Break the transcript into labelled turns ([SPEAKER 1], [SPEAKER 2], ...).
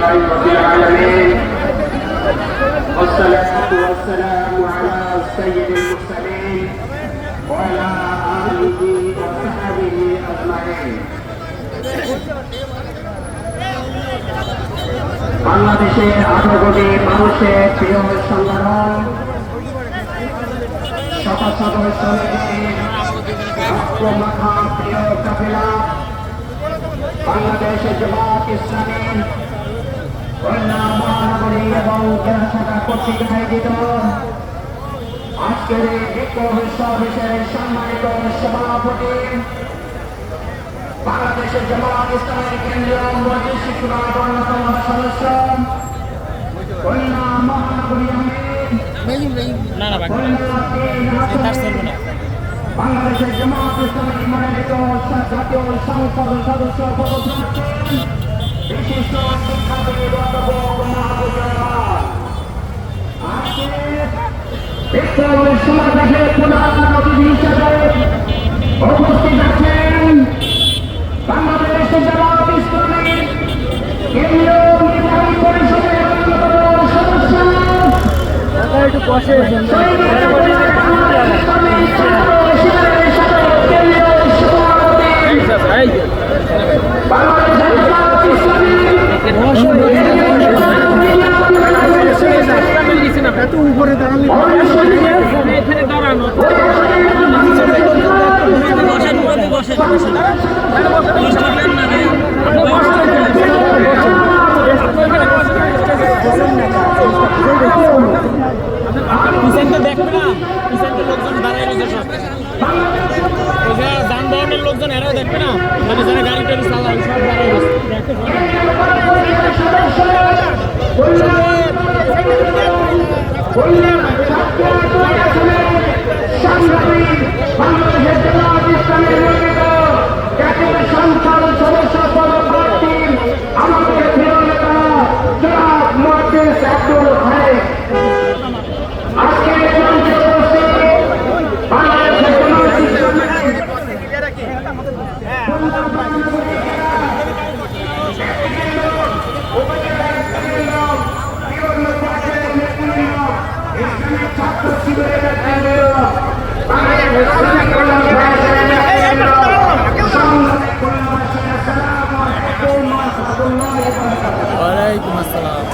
[SPEAKER 1] لله رب العالمين والصلاة والسلام على سيد المرسلين وعلى آله وصحبه أجمعين বাংলাদেশের আঠারো কোটি মানুষের প্রিয় সংগঠন শত শত শ্রমিকের রক্তমাখা প্রিয় কাফেলা বাংলাদেশের জামাত ইসলামী খুলনা মহানগরী এবং জেলা শাখা কর্তৃক আয়োজিত আজকের এই বিক্ষোভ সমাবেশের সম্মানিত সভাপতি বাংলাদেশের জামাত ইসলামের মনোনীত জাতীয় সংসদ সদস্য বিশিষ্ট শিক্ষাবিদ উপস্থিত আছেন বাংলাদেশ জামাত ইসলামী কেন্দ্রীয় নির্বাহী পরিষদের অন্যতম সদস্য
[SPEAKER 2] একটু বসে উপরে দাঁড়ালে এখানে দাঁড়ানো বসেন বসেন লোকজন যানবাহনের এরাও দেখবে না মানে যারা গাড়ি টাড়ি চালায় সব দাঁড়ায় রয়েছে ওয়ালাইকুম
[SPEAKER 1] আসসালাম।